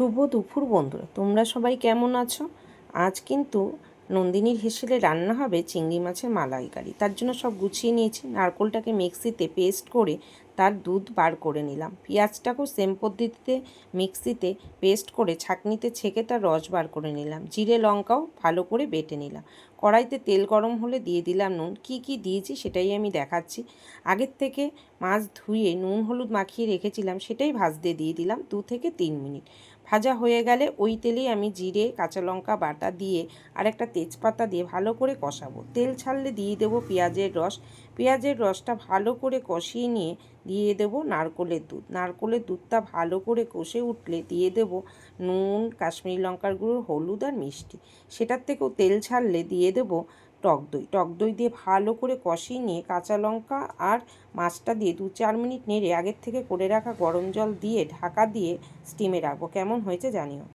শুভ দুপুর বন্ধুরা। তোমরা সবাই কেমন আছো? আজ কিন্তু নন্দিনীর হেসেলে রান্না হবে চিংড়ি মাছের মালাইকারি। তার জন্য সব গুছিয়ে নিয়েছি। নারকোলটাকে মিক্সিতে পেস্ট করে তার দুধ বার করে নিলাম। পেঁয়াজটাকেও সেম পদ্ধতিতে মিক্সিতে পেস্ট করে ছাঁকনিতে ছেঁকে তার রস বার করে নিলাম। জিরে লঙ্কাও ভালো করে বেটে নিলাম। কড়াইতে তেল গরম হলে দিয়ে দিলাম নুন। কি কি দিয়েছি সেটাই আমি দেখাচ্ছি। আগের থেকে মাছ ধুয়ে নুন হলুদ মাখিয়ে রেখেছিলাম সেটাই ভাজতে দিয়ে দিলাম দু থেকে তিন মিনিট। ভাজা হয়ে গেলে ওই তেলেই আমি জিরে, কাঁচা লঙ্কা বাটা দিয়ে আর একটা তেজপাতা দিয়ে ভালো করে কষাবো। তেল ছাড়লে দিয়ে দেবো পেঁয়াজের রস। পেঁয়াজের রসটা ভালো করে কষিয়ে নিয়ে দিয়ে দেবো নারকোলের দুধ। নারকোলের দুধটা ভালো করে কষে উঠলে দিয়ে দেবো নুন, কাশ্মীরি লঙ্কার গুঁড়ো, হলুদ আর মিষ্টি। সেটার থেকেও তেল ছাড়লে দিয়ে দেবো টক দই। টক দই দিয়ে ভালো করে কষিয়ে নিয়ে কাঁচা লঙ্কা আর মাছটা দিয়ে দু চার মিনিট নেড়ে আগের থেকে করে রাখা গরম জল দিয়ে ঢাকা দিয়ে স্টিমে রাখব। কেমন হয়েছে জানিও?